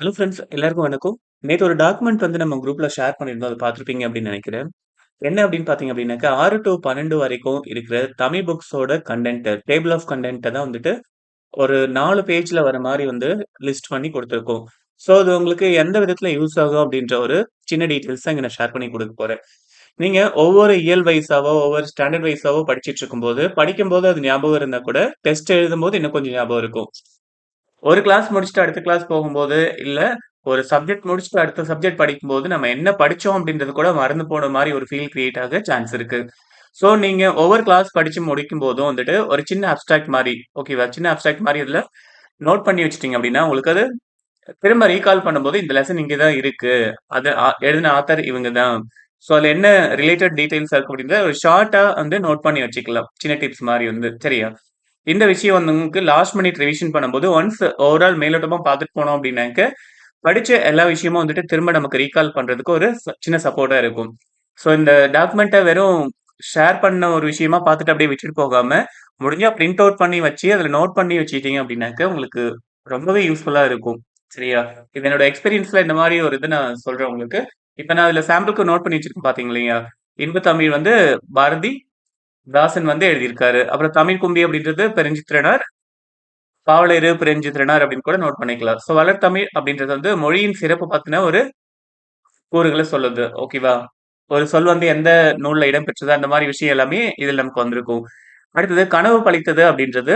Hello friends எல்லாருக்கும் வணக்கம். நேற்று ஒரு டாக்குமெண்ட் வந்து நம்ம குரூப்ல ஷேர் பண்ணியிருந்தோம். அதை பார்த்துருப்பீங்க அப்படின்னு நினைக்கிறேன் என்ன அப்படின்னு பார்த்தீங்க அப்படின்னாக்கா, ஆறு டு பன்னெண்டு வரைக்கும் இருக்கிற தமிழ் புக்ஸோட கண்டென்ட் டேபிள் ஆஃப் கண்டென்ட்டை தான் வந்துட்டு ஒரு நாலு பேஜ்ல வர மாதிரி வந்து லிஸ்ட் பண்ணி குடுத்துருக்கோம். ஸோ, அது உங்களுக்கு எந்த விதத்தில் யூஸ் ஆகும் அப்படின்ற ஒரு சின்ன டீட்டெயில்ஸ் தான் இங்கே நான் ஷேர் பண்ணி கொடுக்க போகிறேன் நீங்க ஒவ்வொரு இயல் வைஸாவோ, ஒவ்வொரு ஸ்டாண்டர்ட் வைஸாவோ படிச்சுட்டு இருக்கும்போது, படிக்கும்போது அது ஞாபகம் இருந்தா கூட, டெஸ்ட் எழுதும்போது இன்னும் கொஞ்சம் ஞாபகம் இருக்கும். ஒரு கிளாஸ் முடிச்சுட்டு அடுத்த கிளாஸ் போகும்போது, இல்ல ஒரு சப்ஜெக்ட் முடிச்சுட்டு அடுத்த சப்ஜெக்ட் படிக்கும்போது, நம்ம என்ன படிச்சோம் அப்படின்றது கூட மறந்து போன மாதிரி ஒரு ஃபீல் கிரியேட் ஆக சான்ஸ் இருக்கு. ஸோ, நீங்க ஒவ்வொரு கிளாஸ் படிச்சு முடிக்கும்போதும் வந்துட்டு, ஒரு சின்ன அப்ஸ்ட்ராக்ட் மாதிரி ஓகேவா? சின்ன அப்ஸ்ட்ராக்ட் மாதிரி இதுல நோட் பண்ணி வச்சிட்டிங்க அப்படின்னா, உங்களுக்கு அது திரும்ப ரீகால் பண்ணும்போது, இந்த லெசன் இங்கே தான் இருக்கு. அது எழுதின ஆத்தர் இவங்க தான். ஸோ, அதுல என்ன ரிலேட்டட் டீட்டெயில்ஸ் இருக்கு அப்படின்றத ஒரு ஷார்ட்டா வந்து நோட் பண்ணி வச்சுக்கலாம். சின்ன டிப்ஸ் மாதிரி வந்து. சரியா? இந்த விஷயம் வந்து உங்களுக்கு லாஸ்ட் மினிட் ரிவிஷன் பண்ணும்போது, ஒன்ஸ் ஓவரால் மேலோட்டமா பார்த்துட்டு போனோம் அப்படின்னாக்க, படிச்ச எல்லா விஷயமும் வந்துட்டு திரும்ப நமக்கு ரீகால் பண்றதுக்கு ஒரு ச சின்ன சப்போர்ட்டா இருக்கும். ஸோ, இந்த டாக்குமெண்ட்டை வெறும் ஷேர் பண்ண ஒரு விஷயமா பார்த்துட்டு அப்படியே விட்டுட்டு போகாம, முடிஞ்சா பிரிண்ட் அவுட் பண்ணி வச்சு, அதில் நோட் பண்ணி வச்சுக்கிட்டீங்க அப்படின்னாக்க, உங்களுக்கு ரொம்பவே யூஸ்ஃபுல்லா இருக்கும். சரியா? இது என்னோட எக்ஸ்பீரியன்ஸ்ல இந்த மாதிரி ஒரு இது நான் சொல்றேன் உங்களுக்கு. இப்போ நான் அதில் சாம்பிளுக்கு நோட் பண்ணி வச்சிருக்கேன் பார்த்தீங்க இல்லையா? இன்பு தமிழ் வந்து பாரதி தாசன் வந்து எழுதியிருக்காரு. அப்புறம் தமிழ் கும்பி அப்படின்றது பெருஞ்சித்திரனார். பாவலரேறு பெருஞ்சித்திரனார் அப்படின்னு கூட நோட் பண்ணிக்கலாம். ஸோ, வளர்த்தமிழ் அப்படின்றது வந்து மொழியின் சிறப்பு பார்த்தின ஒரு கூறுகளை சொல்லுது. ஓகேவா? ஒரு சொல் வந்து எந்த நூலில் இடம்பெற்றது, அந்த மாதிரி விஷயம் எல்லாமே இதில் நமக்கு வந்திருக்கும். அடுத்தது கனவு பழித்தது அப்படின்றது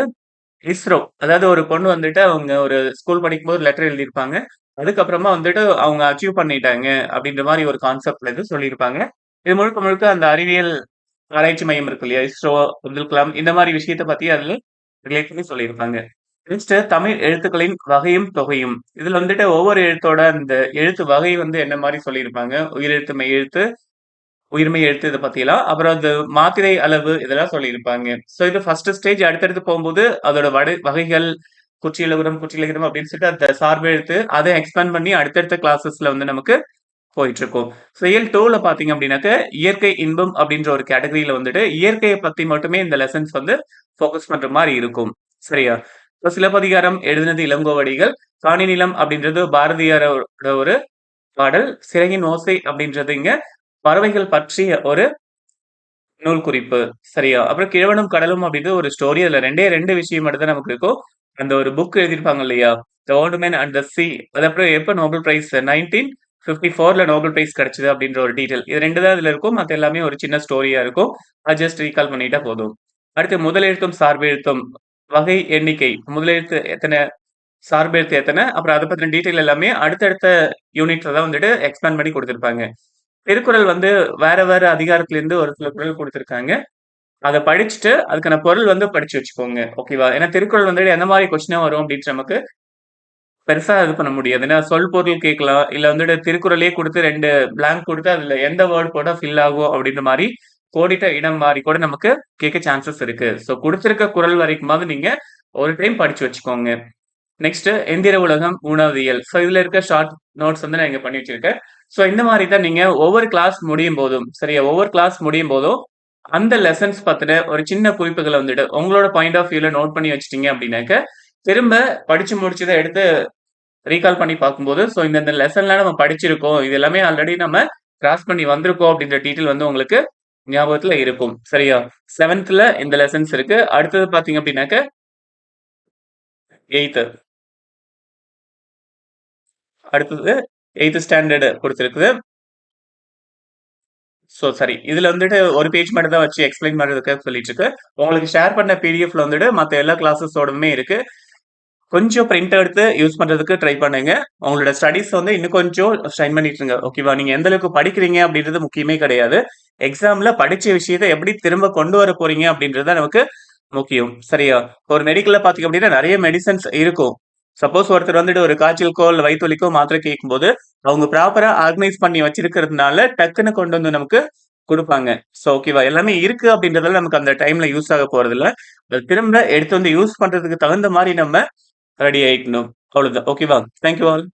இஸ்ரோ. அதாவது ஒரு பொண்ணு வந்துட்டு அவங்க ஒரு ஸ்கூல் படிக்கும்போது லெட்டர் எழுதியிருப்பாங்க. அதுக்கப்புறமா வந்துட்டு அவங்க அச்சீவ் பண்ணிட்டாங்க அப்படின்ற மாதிரி ஒரு கான்செப்ட்ல இது சொல்லியிருப்பாங்க. இது முழுக்க முழுக்க அந்த அறிவியல் ஆராய்ச்சி மையம் இருக்கு இல்லையா? இஸ்ரோ, அப்துல் கலாம் இந்த மாதிரி விஷயத்த பத்தி அதுல ரிலேட் பண்ணி சொல்லியிருப்பாங்க. நெக்ஸ்ட் தமிழ் எழுத்துக்களின் வகையும், தொகையும். இதுல வந்துட்டு ஒவ்வொரு எழுத்தோட அந்த எழுத்து வகை வந்து என்ன மாதிரி சொல்லியிருப்பாங்க. உயிரெழுத்து, மெய்யெழுத்து, உயிர்மெய் எழுத்து இதை பத்திலாம். அப்புறம் அந்த மாத்திரை அளவு இதெல்லாம் சொல்லியிருப்பாங்க. ஸோ, இது ஃபர்ஸ்ட் ஸ்டேஜ் அடுத்தடுத்து போகும்போது அதோட வடை வகைகள், குற்றியலுகரம், குற்றியலிகரம் அப்படின்னு சொல்லிட்டு அந்த சார்பு எழுத்து, அதை எக்ஸ்பேண்ட் பண்ணி அடுத்தடுத்த கிளாஸஸ்ல வந்து நமக்கு போயிட்டுருக்கும். ஸோ, இயல் 2ல பார்த்தீங்க அப்படின்னாக்க, இயற்கை இன்பம் அப்படின்ற ஒரு கேட்டகரியில வந்துட்டு, இயற்கையை பத்தி மட்டுமே இந்த லெசன்ஸ் வந்து ஃபோக்கஸ் பண்ற மாதிரி இருக்கும். சரியா? இப்போ சிலப்பதிகாரம் எழுதினது இளங்கோவடிகள். காணி நிலம் அப்படின்றது பாரதியாரோட ஒரு பாடல். சிறையின் ஓசை அப்படின்றது இங்க பறவைகள் பற்றிய ஒரு நூல் குறிப்பு. சரியா? அப்புறம் கிழவனும் கடலும் அப்படின்றது ஒரு ஸ்டோரி. அதுல 2டே 2 விஷயம் மட்டும் தான் நமக்கு இருக்கும். அந்த ஒரு புக் எழுதியிருப்பாங்க இல்லையா? The old man and the sea அதுக்கப்புறம் அப்புறம் எப்ப நோபல் பிரைஸ் 1954ல நோபல் பிரைஸ் கிடைச்சது அப்படின்ற ஒரு டீட்டெயில். இது ரெண்டு தான் இதுல இருக்கும். மத்த எல்லாமே ஒரு சின்ன ஸ்டோரியா இருக்கும். அது ஜஸ்ட் ரீகால் பண்ணிட்டா போதும். அடுத்து முதலெழுத்தும், சார்பெழுத்தும். வகை, எண்ணிக்கை. முதலெழுத்து எத்தனை சார்பெழுத்து எத்தனை அப்புறம் அத பத்தின டீட்டெயில் எல்லாமே அடுத்தடுத்த யூனிட்ல தான் வந்துட்டு எக்ஸ்பேண்ட் பண்ணி கொடுத்துருப்பாங்க திருக்குறள் வந்து வேற வேற அதிகாரத்திலிருந்து ஒரு சில குரல் கொடுத்துருக்காங்க அத படிச்சுட்டு, அதுக்கான பொருள் வந்து படிச்சு வச்சுக்கோங்க. ஓகேவா? ஏன்னா திருக்குறள் வந்துட்டு எந்த மாதிரி கொஸ்டினா வரும் அப்படின்ட்டு நமக்கு பெருசா இது பண்ண முடியாது. ஏன்னா சொல் பொருள் கேட்கலாம். இல்ல வந்துட்டு திருக்குறளே கொடுத்து ரெண்டு பிளாங்க் குடுத்து அதுல எந்த வேர்ட் போட்டா ஃபில் ஆகும் அப்படின்ற மாதிரி கோடிட்ட இடம் மாதிரி கூட நமக்கு கேட்க சான்சஸ் இருக்கு. ஸோ, குடுத்திருக்க குரல் வரைக்குமாவது நீங்க ஒரு டைம் படிச்சு வச்சுக்கோங்க. நெக்ஸ்ட் எந்திர உலகம் 3வது இயல். ஸோ, இதுல இருக்க ஷார்ட் நோட்ஸ் வந்து நான் இங்க பண்ணி வச்சிருக்கேன். ஸோ, இந்த மாதிரி தான் நீங்க ஒவ்வொரு கிளாஸ் முடியும் போதும் சரியா? ஒவ்வொரு கிளாஸ் முடியும் போதும் அந்த லெசன்ஸ் பத்தின ஒரு சின்ன குறிப்புகளை வந்துட்டு, உங்களோட பாயிண்ட் ஆஃப் வியூல நோட் பண்ணி வச்சிட்டீங்க அப்படின்னாக்க, திரும்ப படிச்சு முடிச்சத எடுத்து ரீகால் பண்ணி பார்க்கும்போது, ஸோ இந்த லெசன்லாம் நம்ம படிச்சிருக்கோம். இது எல்லாமே ஆல்ரெடி நம்ம கிராஸ் பண்ணி வந்திருக்கோம் அப்படின்ற டீட்டெயில் வந்து உங்களுக்கு ஞாபகத்துல இருக்கும். சரியா? செவன்த்ல இந்த லெசன்ஸ் இருக்கு. அடுத்தது பார்த்தீங்க அப்படின்னாக்க எயித்து அடுத்தது எயித்து ஸ்டாண்டர்டு கொடுத்துருக்குது ஸோ, சாரி. இதுல வந்துட்டு ஒரு பேஜ் மட்டும் தான் வச்சு எக்ஸ்பிளைன் பண்றதுக்காக சொல்லிட்டு இருக்கு உங்களுக்கு ஷேர் பண்ண பிடிஎஃப்ல வந்துட்டு மத்த எல்லா கிளாஸஸோடமே இருக்கு. கொஞ்சம் பிரிண்ட் எடுத்து யூஸ் பண்ணுறதுக்கு ட்ரை பண்ணுங்க. உங்களோட ஸ்டடீஸ் வந்து இன்னும் கொஞ்சம் ஷைன் பண்ணிட்டுருங்க. ஓகேவா? நீங்க எந்த அளவுக்கு படிக்கிறீங்க அப்படின்றது முக்கியமே கிடையாது. எக்ஸாம்ல படிச்ச விஷயத்த எப்படி திரும்ப கொண்டு வர போறீங்க அப்படின்றது நமக்கு முக்கியம். சரியா? ஒரு மெடிக்கல்ல பார்த்தீங்க அப்படின்னா நிறைய மெடிசன்ஸ் இருக்கும். சப்போஸ் ஒருத்தர் வந்துட்டு ஒரு காய்ச்சலுக்கோ, இல்ல வயிற்றுலிக்கோ மாத்திரை கேட்கும்போது, அவங்க ப்ராப்பரா ஆர்கனைஸ் பண்ணி வச்சிருக்கிறதுனால, டக்குன்னு கொண்டு வந்து நமக்கு கொடுப்பாங்க ஸோ, ஓகேவா? எல்லாமே இருக்கு அப்படின்றதால நமக்கு அந்த டைம்ல யூஸ் ஆக போறது இல்லை திரும்ப எடுத்து வந்து யூஸ் பண்றதுக்கு தகுந்த மாதிரி நம்ம ரெடி ஆயிக்கணும். அவ்வளோதான். ஓகேவா? Thank you all.